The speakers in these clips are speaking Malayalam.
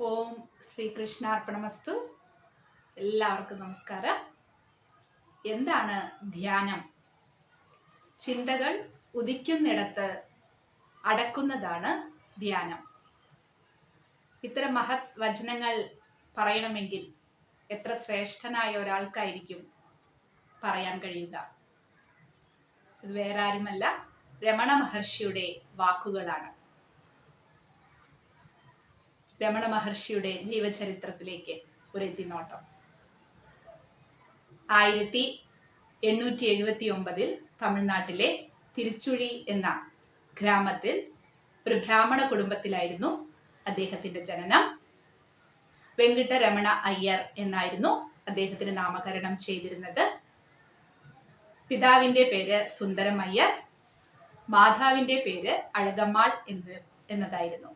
ഓം ശ്രീകൃഷ്ണാർപ്പണമസ്തു. എല്ലാവർക്കും നമസ്കാരം. എന്താണ് ധ്യാനം? ചിന്തകൾ ഉദിക്കുന്നിടത്ത് അടക്കുന്നതാണ് ധ്യാനം. ഇത്തരം മഹത് വചനങ്ങൾ പറയണമെങ്കിൽ എത്ര ശ്രേഷ്ഠനായ ഒരാൾക്കായിരിക്കും പറയാൻ കഴിയുക? ഇത് വേറെ ആരുമല്ല രമണ മഹർഷിയുടെ വാക്കുകളാണ്. രമണ മഹർഷിയുടെ ജീവചരിത്രത്തിലേക്ക് ഒരു എത്തിനോട്ടം ആയിരത്തി എണ്ണൂറ്റി എഴുപത്തി ഒമ്പതിൽ തമിഴ്നാട്ടിലെ തിരുച്ചുഴി എന്ന ഗ്രാമത്തിൽ ഒരു ബ്രാഹ്മണ കുടുംബത്തിലായിരുന്നു അദ്ദേഹത്തിന്റെ ജനനം. വെങ്കിട്ടരമണ അയ്യർ എന്നായിരുന്നു അദ്ദേഹത്തിന് നാമകരണം ചെയ്തിരുന്നത്. പിതാവിന്റെ പേര് സുന്ദരം അയ്യർ മാതാവിന്റെ പേര് അഴകമ്മാൾ എന്ന് എന്നതായിരുന്നു.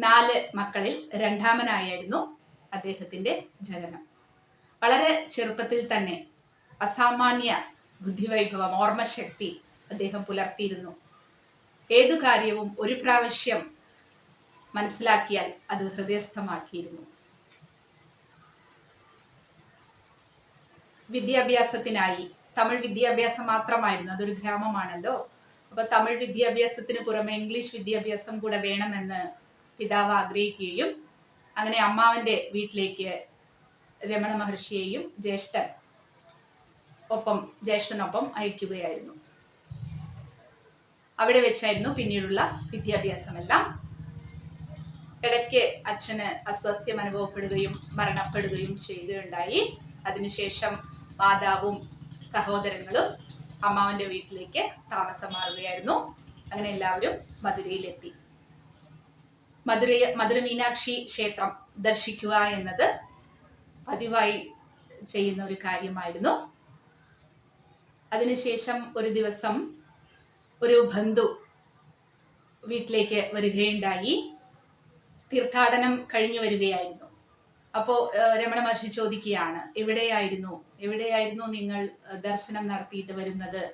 നാല് മക്കളിൽ രണ്ടാമനായിരുന്നു അദ്ദേഹത്തിന്റെ ജനനം. വളരെ ചെറുപ്പത്തിൽ തന്നെ അസാമാന്യ ബുദ്ധിവൈഭവം ഓർമ്മശക്തി അദ്ദേഹം പുലർത്തിയിരുന്നു. ഏതു കാര്യവും ഒരു പ്രാവശ്യം മനസ്സിലാക്കിയാൽ അത് ഹൃദയസ്ഥമാക്കിയിരുന്നു. വിദ്യാഭ്യാസത്തിനായി തമിഴ് വിദ്യാഭ്യാസം മാത്രമായിരുന്നു അതൊരു ഗ്രാമമാണല്ലോ. അപ്പൊ തമിഴ് വിദ്യാഭ്യാസത്തിന് പുറമെ ഇംഗ്ലീഷ് വിദ്യാഭ്യാസം കൂടെ വേണമെന്ന് പിതാവ് ആഗ്രഹിക്കുകയും അങ്ങനെ അമ്മാവന്റെ വീട്ടിലേക്ക് രമണ മഹർഷിയെയും ജ്യേഷ്ഠൻ ഒപ്പം ജ്യേഷ്ഠനൊപ്പം അയക്കുകയായിരുന്നു. അവിടെ വെച്ചായിരുന്നു പിന്നീടുള്ള വിദ്യാഭ്യാസമെല്ലാം. ഇടയ്ക്ക് അച്ഛന് അസ്വസ്ഥ്യം അനുഭവപ്പെടുകയും മരണപ്പെടുകയും ചെയ്യുകയുണ്ടായി അതിനുശേഷം മാതാവും സഹോദരങ്ങളും അമ്മാവന്റെ വീട്ടിലേക്ക് താമസം മാറുകയായിരുന്നു. അങ്ങനെ എല്ലാവരും മധുരയിലെത്തി. മധുര മധുര മീനാക്ഷി ക്ഷേത്രം ദർശിക്കുക എന്നത് പതിവായി ചെയ്യുന്ന ഒരു കാര്യമായിരുന്നു. അതിനുശേഷം ഒരു ദിവസം ഒരു ബന്ധു വീട്ടിലേക്ക് വരികയുണ്ടായി. തീർത്ഥാടനം കഴിഞ്ഞു വരികയായിരുന്നു. അപ്പോൾ രമണ മഹർഷി ചോദിക്കുകയാണ് എവിടെയായിരുന്നു? എവിടെയായിരുന്നു നിങ്ങൾ ദർശനം നടത്തിയിട്ട് വരുന്നത്?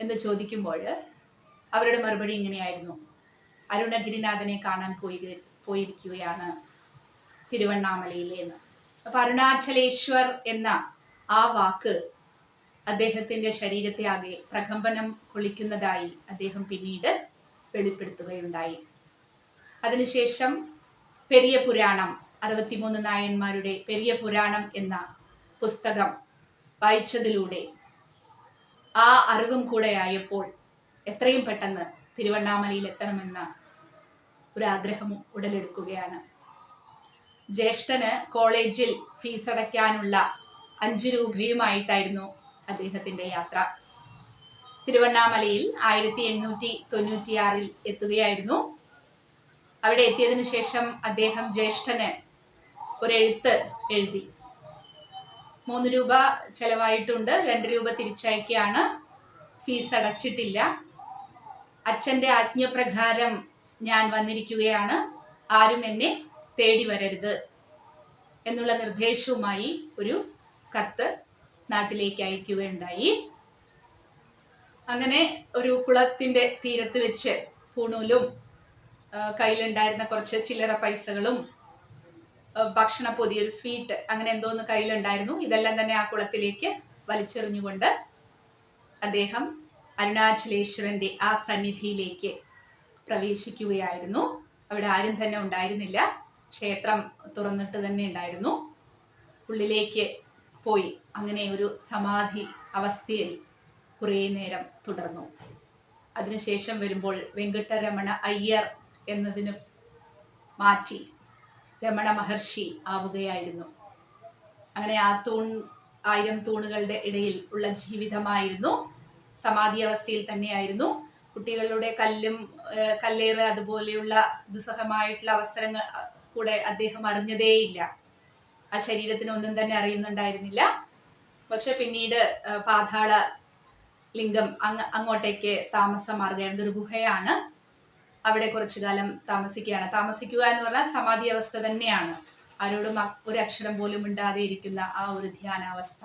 എന്ന് ചോദിക്കുമ്പോൾ അവരുടെ മറുപടി ഇങ്ങനെയായിരുന്നു. അരുണഗിരിനാഥനെ കാണാൻ പോയി പോയിരിക്കുകയാണ് തിരുവണ്ണാമലയിലേന്ന് അപ്പൊ അരുണാചലേശ്വർ എന്ന ആ വാക്ക് അദ്ദേഹത്തിന്റെ ശരീരത്തെ ആകെ പ്രകമ്പനം കൊള്ളിക്കുന്നതായി അദ്ദേഹം പിന്നീട് വെളിപ്പെടുത്തുകയുണ്ടായി. അതിനുശേഷം പെരിയ പുരാണം അറുപത്തിമൂന്ന് നായന്മാരുടെ പെരിയ പുരാണം എന്ന പുസ്തകം വായിച്ചതിലൂടെ ആ അറിവും കൂടെ ആയപ്പോൾ എത്രയും പെട്ടെന്ന് തിരുവണ്ണാമലയിൽ എത്തണമെന്ന ഒരു ആഗ്രഹം ഉടലെടുക്കുകയാണ്. ജ്യേഷ്ഠന് കോളേജിൽ ഫീസ് അടയ്ക്കാനുള്ള അഞ്ചു രൂപയുമായിട്ടായിരുന്നു അദ്ദേഹത്തിന്റെ യാത്ര. തിരുവണ്ണാമലയിൽ ആയിരത്തി എണ്ണൂറ്റി തൊണ്ണൂറ്റിയാറിൽ എത്തുകയായിരുന്നു. അവിടെ എത്തിയതിനു ശേഷം അദ്ദേഹം ജ്യേഷ്ഠന് ഒരെഴുത്ത് എഴുതി. മൂന്ന് രൂപ ചെലവായിട്ടുണ്ട്. രണ്ട് രൂപ തിരിച്ചയക്കുകയാണ് ഫീസ് അടച്ചിട്ടില്ല. അച്ഛന്റെ ആജ്ഞപ്രകാരം ഞാൻ വന്നിരിക്കുകയാണ്. ആരും എന്നെ തേടി വരരുത് എന്നുള്ള നിർദ്ദേശവുമായി ഒരു കത്ത് നാട്ടിലേക്ക് അയക്കുകയുണ്ടായി. അങ്ങനെ ഒരു കുളത്തിന്റെ തീരത്ത് വെച്ച് പൂണൂലും കയ്യിലുണ്ടായിരുന്ന കുറച്ച് ചില്ലറ പൈസകളും ഭക്ഷണ ഭക്ഷണപ്പൊതി ഒരു സ്വീറ്റ് അങ്ങനെ എന്തോന്ന് കയ്യിലുണ്ടായിരുന്നു. ഇതെല്ലാം തന്നെ ആ കുളത്തിലേക്ക് വലിച്ചെറിഞ്ഞുകൊണ്ട് അദ്ദേഹം അരുണാചലേശ്വരന്റെ ആ സന്നിധിയിലേക്ക് പ്രവേശിക്കുകയായിരുന്നു. അവിടെ ആരും തന്നെ ഉണ്ടായിരുന്നില്ല. ക്ഷേത്രം തുറന്നിട്ട് തന്നെ ഉണ്ടായിരുന്നു. ഉള്ളിലേക്ക് പോയി. അങ്ങനെ ഒരു സമാധി അവസ്ഥയിൽ കുറേ നേരം തുടർന്നു. അതിനുശേഷം വരുമ്പോൾ വെങ്കട്ടരമണ അയ്യർ എന്നതിന് മാറ്റി രമണ മഹർഷി ആവുകയായിരുന്നു. അങ്ങനെ ആ തൂൺ ആയിരം തൂണുകളുടെ ഇടയിൽ ഉള്ള ജീവിതമായിരുന്നു. സമാധി അവസ്ഥയിൽ തന്നെയായിരുന്നു. കുട്ടികളുടെ കല്ലും കല്ലേറ് അതുപോലെയുള്ള ദുസ്സഹമായിട്ടുള്ള അവസരങ്ങൾ കൂടെ അദ്ദേഹം അറിഞ്ഞതേയില്ല. ആ ശരീരത്തിന് ഒന്നും തന്നെ അറിയുന്നുണ്ടായിരുന്നില്ല. പക്ഷെ പിന്നീട് പാതാള ലിംഗം അങ്ങ് അങ്ങോട്ടേക്ക് താമസം മാറുകയാണ് ഒരു ഗുഹയാണ് അവിടെ കുറച്ചു കാലം താമസിക്കുകയാണ്. താമസിക്കുക എന്ന് പറഞ്ഞാൽ സമാധി അവസ്ഥ തന്നെയാണ്. ആരോടും ഒരു അക്ഷരം പോലും മിണ്ടാതെ ഇരിക്കുന്ന ആ ഒരു ധ്യാനാവസ്ഥ.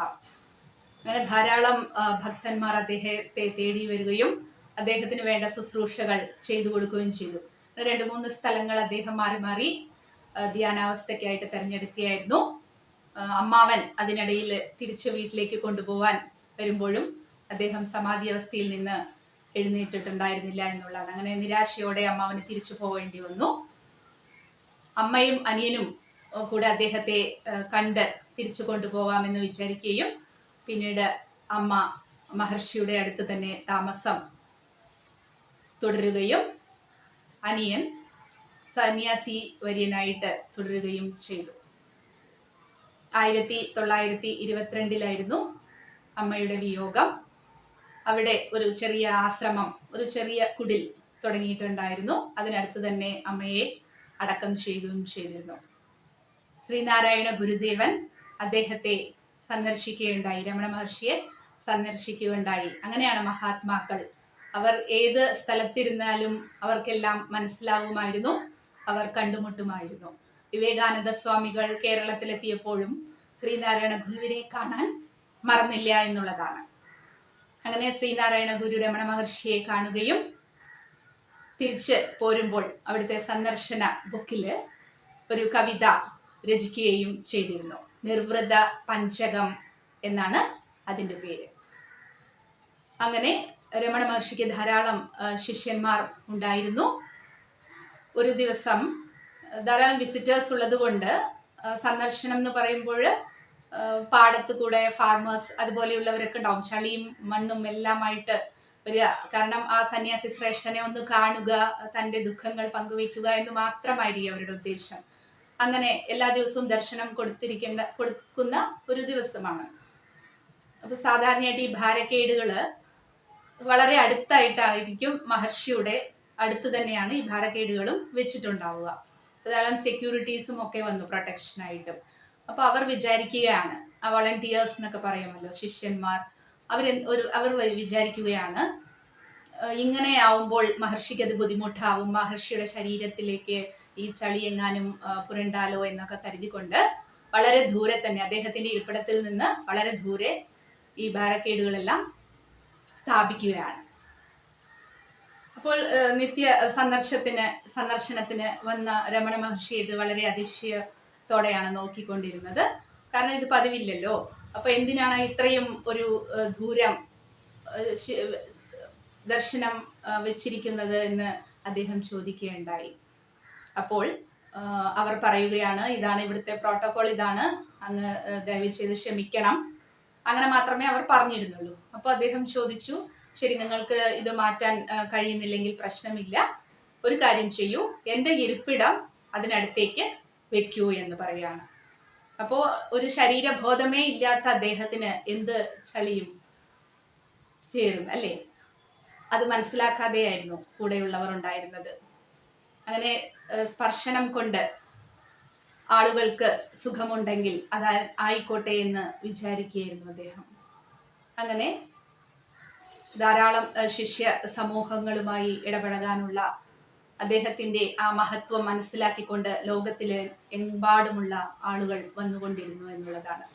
അങ്ങനെ ധാരാളം ഭക്തന്മാർ അദ്ദേഹത്തെ തേടി വരികയും അദ്ദേഹത്തിന് വേണ്ട ശുശ്രൂഷകൾ ചെയ്തു കൊടുക്കുകയും ചെയ്തു. രണ്ട് മൂന്ന് സ്ഥലങ്ങൾ അദ്ദേഹം മാറി മാറി ധ്യാനാവസ്ഥയ്ക്കായിട്ട് തിരഞ്ഞെടുക്കുകയായിരുന്നു. അമ്മാവൻ അതിനിടയിൽ തിരിച്ച് വീട്ടിലേക്ക് കൊണ്ടുപോവാൻ വരുമ്പോഴും അദ്ദേഹം സമാധി അവസ്ഥയിൽ നിന്ന് എഴുന്നേറ്റിട്ടുണ്ടായിരുന്നില്ല എന്നുള്ളതാണ്. അങ്ങനെ നിരാശയോടെ അമ്മാവന് തിരിച്ചു പോകേണ്ടി വന്നു. അമ്മയും അനിയനും കൂടെ അദ്ദേഹത്തെ കണ്ട് തിരിച്ചു കൊണ്ടുപോകാമെന്ന് വിചാരിക്കുകയും പിന്നീട് അമ്മ മഹർഷിയുടെ അടുത്ത് തന്നെ താമസം തുടരുകയും അനിയൻ സന്യാസി വര്യനായിട്ട് തുടരുകയും ചെയ്തു. ആയിരത്തി തൊള്ളായിരത്തി ഇരുപത്തിരണ്ടിലായിരുന്നു അമ്മയുടെ വിയോഗം. അവിടെ ഒരു ചെറിയ ആശ്രമം ഒരു ചെറിയ കുടിൽ തുടങ്ങിയിട്ടുണ്ടായിരുന്നു. അതിനടുത്ത് തന്നെ അമ്മയെ അടക്കം ചെയ്യുകയും ചെയ്തിരുന്നു. ശ്രീനാരായണ ഗുരുദേവൻ അദ്ദേഹത്തെ സന്ദർശിക്കുകയുണ്ടായി. രമണ മഹർഷിയെ സന്ദർശിക്കുകയുണ്ടായി. അങ്ങനെയാണ് മഹാത്മാക്കൾ അവർ ഏത് സ്ഥലത്തിരുന്നാലും അവർക്കെല്ലാം മനസ്സിലാവുമായിരുന്നു. അവർ കണ്ടുമുട്ടുമായിരുന്നു. വിവേകാനന്ദ സ്വാമികൾ കേരളത്തിലെത്തിയപ്പോഴും ശ്രീനാരായണ ഗുരുവിനെ കാണാൻ മറന്നില്ല എന്നുള്ളതാണ്. അങ്ങനെ ശ്രീനാരായണ ഗുരു രമണ മഹർഷിയെ കാണുകയും തിരിച്ച് പോരുമ്പോൾ അവിടുത്തെ സന്ദർശന ബുക്കിൽ ഒരു കവിത രചിക്കുകയും ചെയ്തിരുന്നു. നിർവൃത പഞ്ചകം എന്നാണ് അതിന്റെ പേര്. അങ്ങനെ രമണ മഹർഷിക്ക് ധാരാളം ശിഷ്യന്മാർ ഉണ്ടായിരുന്നു. ഒരു ദിവസം ധാരാളം വിസിറ്റേഴ്സ് ഉള്ളതുകൊണ്ട് സന്ദർശനം എന്ന് പറയുമ്പോൾ പാടത്ത് കൂടെ ഫാർമേഴ്സ് അതുപോലെയുള്ളവരൊക്കെ ഉണ്ടാവും. ചളിയും മണ്ണും എല്ലാമായിട്ട് വരിക. കാരണം ആ സന്യാസി ശ്രേഷ്ഠനെ ഒന്ന് കാണുക തന്റെ ദുഃഖങ്ങൾ പങ്കുവയ്ക്കുക എന്ന് മാത്രമായിരിക്കും അവരുടെ ഉദ്ദേശം. അങ്ങനെ എല്ലാ ദിവസവും ദർശനം കൊടുത്തിരിക്കേണ്ട കൊടുക്കുന്ന ഒരു ദിവസമാണ്. അപ്പൊ സാധാരണയായിട്ട് ഈ ഭാരക്കേടുകൾ വളരെ അടുത്തായിട്ടായിരിക്കും മഹർഷിയുടെ അടുത്ത് തന്നെയാണ് ഈ ഭാരക്കേടുകളും വെച്ചിട്ടുണ്ടാവുക. ധാരാളം സെക്യൂരിറ്റീസും ഒക്കെ വന്നു പ്രൊട്ടക്ഷനായിട്ടും അപ്പൊ അവർ വിചാരിക്കുകയാണ് ആ വളണ്ടിയേഴ്സ് എന്നൊക്കെ പറയുമല്ലോ ശിഷ്യന്മാർ അവർ ഒരു അവർ വിചാരിക്കുകയാണ് ഇങ്ങനെ ആവുമ്പോൾ മഹർഷിക്ക് അത് ബുദ്ധിമുട്ടാവും മഹർഷിയുടെ ശരീരത്തിലേക്ക് ഈ ചളി എങ്ങാനും പുരണ്ടാലോ എന്നൊക്കെ കരുതിക്കൊണ്ട് വളരെ ദൂരെ തന്നെ അദ്ദേഹത്തിന്റെ ഇരിപ്പിടത്തിൽ നിന്ന് വളരെ ദൂരെ ഈ ബാരക്കേഡുകളെല്ലാം സ്ഥാപിക്കുകയാണ്. അപ്പോൾ നിത്യ സന്ദർശത്തിന് സന്ദർശനത്തിന് വന്ന രമണ മഹർഷി ഇത് വളരെ അതിശയത്തോടെയാണ് നോക്കിക്കൊണ്ടിരുന്നത്. കാരണം ഇത് പതിവില്ലല്ലോ. അപ്പൊ എന്തിനാണ് ഇത്രയും ഒരു ദൂരം ദർശനം വെച്ചിരിക്കുന്നത് എന്ന് അദ്ദേഹം ചോദിക്കുകയുണ്ടായി. അപ്പോൾ അവർ പറയുകയാണ് ഇതാണ് ഇവിടുത്തെ പ്രോട്ടോകോൾ ഇതാണ്. അങ്ങ് ദയവ് ചെയ്ത് ക്ഷമിക്കണം. അങ്ങനെ മാത്രമേ അവർ പറഞ്ഞിരുന്നുള്ളൂ. അപ്പോൾ അദ്ദേഹം ചോദിച്ചു ശരി നിങ്ങൾക്ക് ഇത് മാറ്റാൻ കഴിയുന്നില്ലെങ്കിൽ പ്രശ്നമില്ല. ഒരു കാര്യം ചെയ്യൂ. എന്റെ ഇരിപ്പിടം അതിനടുത്തേക്ക് വെക്കൂ എന്ന് പറയാണ്. അപ്പോൾ ഒരു ശരീരബോധമേ ഇല്ലാത്ത അദ്ദേഹത്തിന് എന്ത് ചളിയും ചേരും അല്ലേ? അത് മനസ്സിലാക്കാതെയായിരുന്നു കൂടെയുള്ളവർ ഉണ്ടായിരുന്നത്. അങ്ങനെ സ്പർശനം കൊണ്ട് ആളുകൾക്ക് സുഖമുണ്ടെങ്കിൽ അത് ആയിക്കോട്ടെ എന്ന് വിചാരിക്കുകയായിരുന്നു അദ്ദേഹം. അങ്ങനെ ധാരാളം ശിഷ്യ സമൂഹങ്ങളുമായി ഇടപഴകാനുള്ള അദ്ദേഹത്തിന്റെ ആ മഹത്വം മനസ്സിലാക്കിക്കൊണ്ട് ലോകത്തിലെ എമ്പാടുമുള്ള ആളുകൾ വന്നുകൊണ്ടിരുന്നു എന്നുള്ളതാണ്.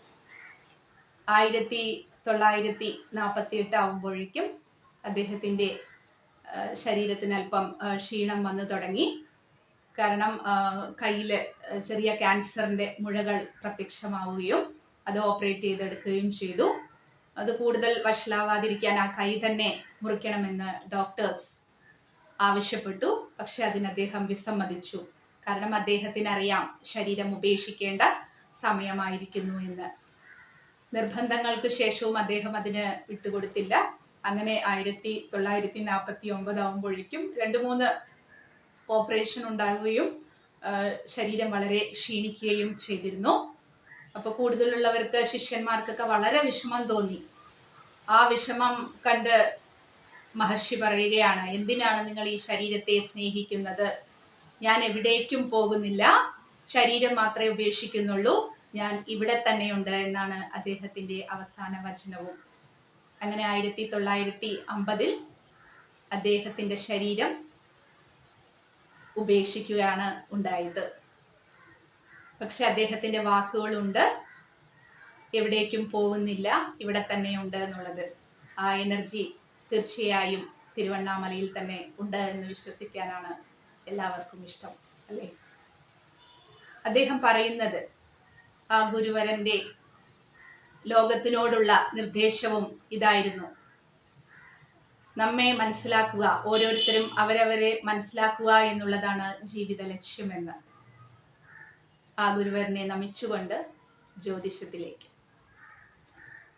ആയിരത്തി തൊള്ളായിരത്തി നാൽപ്പത്തി എട്ട് ആവുമ്പോഴേക്കും അദ്ദേഹത്തിന്റെ ശരീരത്തിന് അല്പം ക്ഷീണം വന്നു തുടങ്ങി. കാരണം കയ്യിൽ ചെറിയ ക്യാൻസറിന്റെ മുഴകൾ പ്രത്യക്ഷമാവുകയും അത് ഓപ്പറേറ്റ് ചെയ്തെടുക്കുകയും ചെയ്തു. അത് കൂടുതൽ വഷളാവാതിരിക്കാൻ ആ കൈ തന്നെ മുറിക്കണമെന്ന് ഡോക്ടേഴ്സ് ആവശ്യപ്പെട്ടു. പക്ഷെ അതിന് അദ്ദേഹം വിസമ്മതിച്ചു. കാരണം അദ്ദേഹത്തിന് അറിയാം ശരീരം ഉപേക്ഷിക്കേണ്ട സമയമായിരിക്കുന്നു എന്ന്. നിർബന്ധങ്ങൾക്ക് ശേഷവും അദ്ദേഹം അതിന് വിട്ടുകൊടുത്തില്ല. അങ്ങനെ ആയിരത്തി തൊള്ളായിരത്തി നാൽപ്പത്തി ഒമ്പതാവുമ്പോഴേക്കും രണ്ട് മൂന്ന് ഓപ്പറേഷൻ ഉണ്ടാവുകയും ശരീരം വളരെ ക്ഷീണിക്കുകയും ചെയ്തിരുന്നു. അപ്പോൾ കൂടുതലുള്ളവർക്ക് ശിഷ്യന്മാർക്കൊക്കെ വളരെ വിഷമം തോന്നി. ആ വിഷമം കണ്ട് മഹർഷി പറയുകയാണ് എന്തിനാണ് നിങ്ങൾ ഈ ശരീരത്തെ സ്നേഹിക്കുന്നത്? ഞാൻ എവിടേക്കും പോകുന്നില്ല. ശരീരം മാത്രമേ ഉപേക്ഷിക്കുന്നുള്ളൂ. ഞാൻ ഇവിടെ തന്നെയുണ്ട് എന്നാണ് അദ്ദേഹത്തിന്റെ അവസാന വചനവും. അങ്ങനെ ആയിരത്തി തൊള്ളായിരത്തി അമ്പതിൽ അദ്ദേഹത്തിന്റെ ശരീരം ഉപേക്ഷിക്കുകയാണ് ഉണ്ടായത്. പക്ഷെ അദ്ദേഹത്തിന്റെ വാക്കുകളുണ്ട് എവിടേക്കും പോകുന്നില്ല ഇവിടെ തന്നെയുണ്ട് എന്നുള്ളത്. ആ എനർജി തീർച്ചയായും തിരുവണ്ണാമലയിൽ തന്നെ ഉണ്ട് എന്ന് വിശ്വസിക്കാനാണ് എല്ലാവർക്കും ഇഷ്ടം അല്ലേ? അദ്ദേഹം പറയുന്നത് ആ ഗുരുവരന്റെ ലോകത്തിനോടുള്ള നിർദ്ദേശവും ഇതായിരുന്നു. നമ്മെ മനസ്സിലാക്കുക ഓരോരുത്തരും അവരവരെ മനസ്സിലാക്കുക എന്നുള്ളതാണ് ജീവിത ലക്ഷ്യമെന്ന്. ആ ഗുരുവരനെ നമിച്ചുകൊണ്ട് ജ്യോതിഷത്തിലേക്ക്.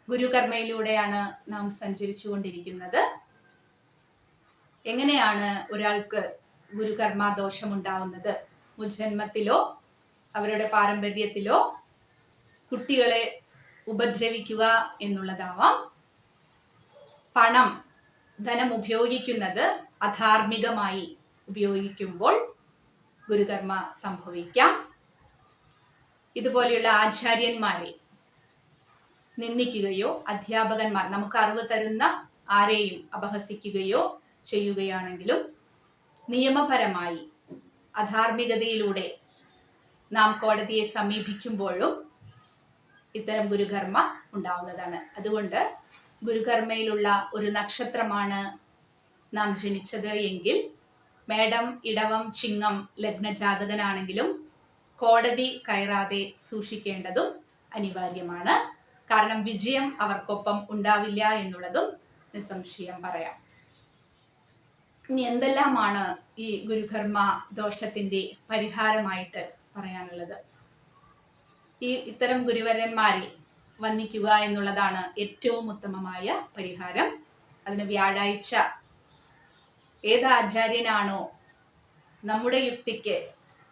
ഗുരുകർമ്മയിലൂടെയാണ് നാം സഞ്ചരിച്ചു കൊണ്ടിരിക്കുന്നത് എങ്ങനെയാണ് ഒരാൾക്ക് ഗുരുകർമ്മ ദോഷമുണ്ടാവുന്നത് മുജന്മത്തിലോ അവരുടെ പാരമ്പര്യത്തിലോ കുട്ടികളെ ഉപദ്രവിക്കുക എന്നുള്ളതാവാം. പണം ധനം ഉപയോഗിക്കുന്നത് അധാർമികമായി ഉപയോഗിക്കുമ്പോൾ ഗുരുകർമ്മ സംഭവിക്കാം. ഇതുപോലെയുള്ള ആചാര്യന്മാരെ നിന്ദിക്കുകയോ അധ്യാപകന്മാർ നമുക്ക് അറിവ് തരുന്ന ആരെയും അപഹസിക്കുകയോ ചെയ്യുകയാണെങ്കിലും നിയമപരമായി അധാർമികതയിലൂടെ നാം കോടതിയെ സമീപിക്കുമ്പോഴും ഇത്തരം ഗുരുകർമ്മ ഉണ്ടാവുന്നതാണ്. അതുകൊണ്ട് ഗുരുകർമ്മയിലുള്ള ഒരു നക്ഷത്രമാണ് നാം ജനിച്ചത് എങ്കിൽ മേടം ഇടവം ചിങ്ങം ലഗ്നജാതകനാണെങ്കിലും കോടതി കയറാതെ സൂക്ഷിക്കേണ്ടതും അനിവാര്യമാണ്. കാരണം വിജയം അവർക്കൊപ്പം ഉണ്ടാവില്ല എന്നുള്ളതും നിസ്സംശയം പറയാം. ഇനി എന്തെല്ലാമാണ് ഈ ഗുരുകർമ്മ ദോഷത്തിന്റെ പരിഹാരമായിട്ട് പറയാനുള്ളത്? ഈ ഇത്തരം ഗുരുവരന്മാരെ വന്ദിക്കുക എന്നുള്ളതാണ് ഏറ്റവും ഉത്തമമായ പരിഹാരം. അതിന് വ്യാഴാഴ്ച ഏത് ആചാര്യനാണോ നമ്മുടെ യുക്തിക്ക്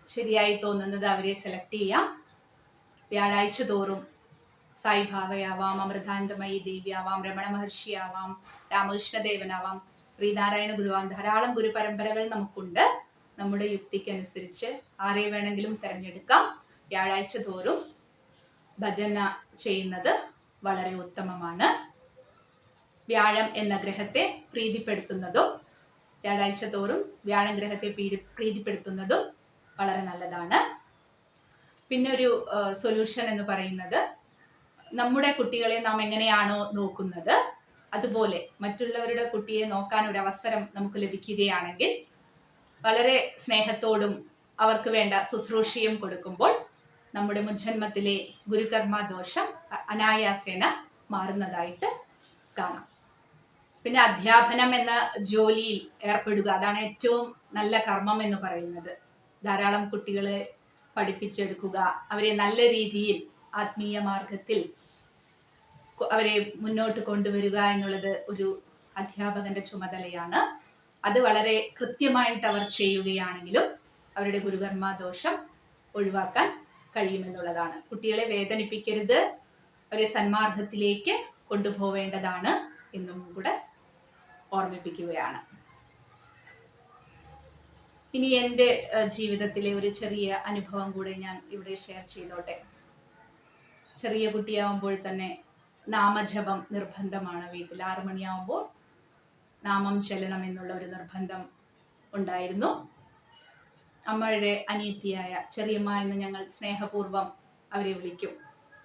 ശരിയായി തോന്നുന്നത് അവരെ സെലക്ട് ചെയ്യാം. വ്യാഴാഴ്ച തോറും സായിഭാവയാവാം അമൃതാനന്ദമയി ദേവിയാവാം രമണ മഹർഷിയാവാം രാമകൃഷ്ണദേവനാവാം ശ്രീനാരായണ ഗുരുവാം ധാരാളം ഗുരുപരമ്പരകൾ നമുക്കുണ്ട്. നമ്മുടെ യുക്തിക്കനുസരിച്ച് ആരെ വേണമെങ്കിലും തിരഞ്ഞെടുക്കാം. വ്യാഴാഴ്ച തോറും ഭജന ചെയ്യുന്നത് വളരെ ഉത്തമമാണ്. വ്യാഴം എന്ന ഗ്രഹത്തെ പ്രീതിപ്പെടുത്തുന്നതും വ്യാഴാഴ്ച തോറും വ്യാഴം ഗ്രഹത്തെ പ്രീതിപ്പെടുത്തുന്നതും വളരെ നല്ലതാണ്. പിന്നെ ഒരു സൊല്യൂഷൻ എന്ന് പറയുന്നത് നമ്മുടെ കുട്ടികളെ നാം എങ്ങനെയാണോ നോക്കുന്നത് അതുപോലെ മറ്റുള്ളവരുടെ കുട്ടിയെ നോക്കാൻ ഒരു അവസരം നമുക്ക് ലഭിക്കുകയാണെങ്കിൽ വളരെ സ്നേഹത്തോടും അവർക്ക് വേണ്ട ശുശ്രൂഷയും കൊടുക്കുമ്പോൾ നമ്മുടെ മുൻജന്മത്തിലെ ഗുരുകർമ്മ ദോഷം അനായാസേന മാറുന്നതായിട്ട് കാണാം. പിന്നെ അധ്യാപനം എന്ന ജോലിയിൽ ഏർപ്പെടുക അതാണ് ഏറ്റവും നല്ല കർമ്മം എന്ന് പറയുന്നത്. ധാരാളം കുട്ടികളെ പഠിപ്പിച്ചെടുക്കുക അവരെ നല്ല രീതിയിൽ ആത്മീയ മാർഗത്തിൽ അവരെ മുന്നോട്ട് കൊണ്ടുവരിക എന്നുള്ളത് ഒരു അധ്യാപകന്റെ ചുമതലയാണ്. അത് വളരെ കൃത്യമായിട്ട് അവർ ചെയ്യുകയാണെങ്കിലും അവരുടെ ഗുരുകർമ്മ ദോഷം ഒഴിവാക്കാൻ കഴിയുമെന്നുള്ളതാണ്. കുട്ടികളെ വേദനിപ്പിക്കരുത്. അവരെ സന്മാർഗത്തിലേക്ക് കൊണ്ടുപോവേണ്ടതാണ് എന്നും കൂടെ ഓർമ്മിപ്പിക്കുകയാണ്. ഇനി എന്റെ ജീവിതത്തിലെ ഒരു ചെറിയ അനുഭവം കൂടെ ഞാൻ ഇവിടെ ഷെയർ ചെയ്തോട്ടെ. ചെറിയ കുട്ടിയാവുമ്പോൾ തന്നെ നാമജപം നിർബന്ധമാണ് വീട്ടിൽ. ആറു മണിയാവുമ്പോൾ നാമം ചെല്ലണം എന്നുള്ള ഒരു നിർബന്ധം ഉണ്ടായിരുന്നു. അമ്മയുടെ അനിയത്തിയായ ചെറിയമ്മ എന്ന് ഞങ്ങൾ സ്നേഹപൂർവം അവരെ വിളിക്കും.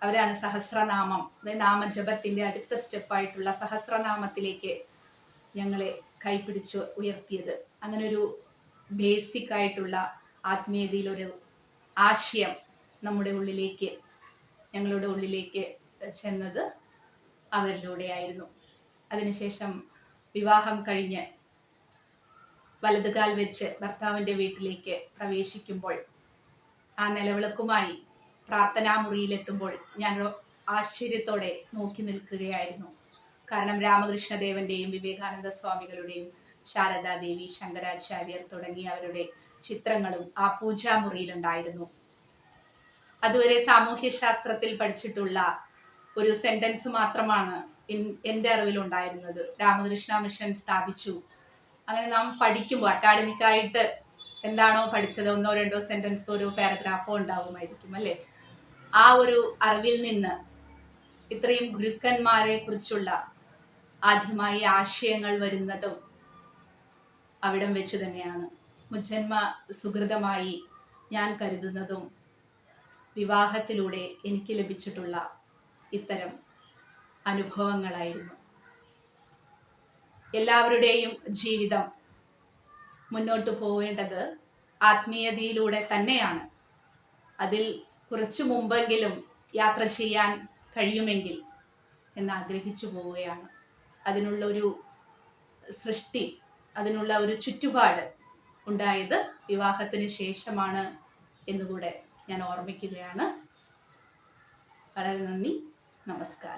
അവരാണ് സഹസ്രനാമം. നാമജപത്തിന്റെ അടുത്ത സ്റ്റെപ്പായിട്ടുള്ള സഹസ്രനാമത്തിലേക്ക് ഞങ്ങളെ കൈപിടിച്ച് ഉയർത്തിയത്. അങ്ങനെ ഒരു ബേസിക് ആയിട്ടുള്ള ആത്മീയതയിലൊരു ആശയം നമ്മുടെ ഉള്ളിലേക്ക് ഞങ്ങളുടെ ഉള്ളിലേക്ക് ചെന്നത് അവരിലൂടെയായിരുന്നു. അതിനുശേഷം വിവാഹം കഴിഞ്ഞ് വലതുകാൽ വെച്ച് ഭർത്താവിന്റെ വീട്ടിലേക്ക് പ്രവേശിക്കുമ്പോൾ ആ നിലവിളക്കുമായി പ്രാർത്ഥനാ മുറിയിലെത്തുമ്പോൾ ഞാൻ ആശ്ചര്യത്തോടെ നോക്കി നിൽക്കുകയായിരുന്നു. കാരണം രാമകൃഷ്ണദേവന്റെയും വിവേകാനന്ദ സ്വാമികളുടെയും ശാരദാദേവി ശങ്കരാചാര്യർ തുടങ്ങിയവരുടെ ചിത്രങ്ങളും ആ പൂജാമുറിയിലുണ്ടായിരുന്നു. അതുവരെ സാമൂഹ്യ ശാസ്ത്രത്തിൽ പഠിച്ചിട്ടുള്ള ഒരു സെന്റൻസ് മാത്രമാണ് എന്റെ അറിവിലുണ്ടായിരുന്നത്. രാമകൃഷ്ണ മിഷൻ സ്ഥാപിച്ചു. അങ്ങനെ നാം പഠിക്കുമ്പോൾ അക്കാഡമിക്കായിട്ട് എന്താണോ പഠിച്ചത്? ഒന്നോ രണ്ടോ സെന്റൻസോ ഒരു പാരഗ്രാഫോ ഉണ്ടാവുമായിരിക്കും അല്ലേ? ആ ഒരു അറിവിൽ നിന്ന് ഇത്രയും ഗുരുക്കന്മാരെ കുറിച്ചുള്ള ആദ്യമായി ആശയങ്ങൾ വരുന്നതും അവിടം വെച്ച് തന്നെയാണ്. മുജന്മ സുഹൃതമായി ഞാൻ കരുതുന്നതും വിവാഹത്തിലൂടെ എനിക്ക് ലഭിച്ചിട്ടുള്ള ഇത്തരം അനുഭവങ്ങളായിരുന്നു. എല്ലാവരുടെയും ജീവിതം മുന്നോട്ട് പോവേണ്ടത് ആത്മീയതയിലൂടെ തന്നെയാണ്. അതിൽ കുറച്ചു മുമ്പെങ്കിലും യാത്ര ചെയ്യാൻ കഴിയുമെങ്കിൽ എന്ന് ആഗ്രഹിച്ചു പോവുകയാണ്. അതിനുള്ള ഒരു സൃഷ്ടി അതിനുള്ള ഒരു ചുറ്റുപാട് ഉണ്ടായത് വിവാഹത്തിന് ശേഷമാണ് എന്നുകൂടെ ഞാൻ ഓർമ്മിക്കുകയാണ്. വളരെ നന്ദി. നമസ്കാരം.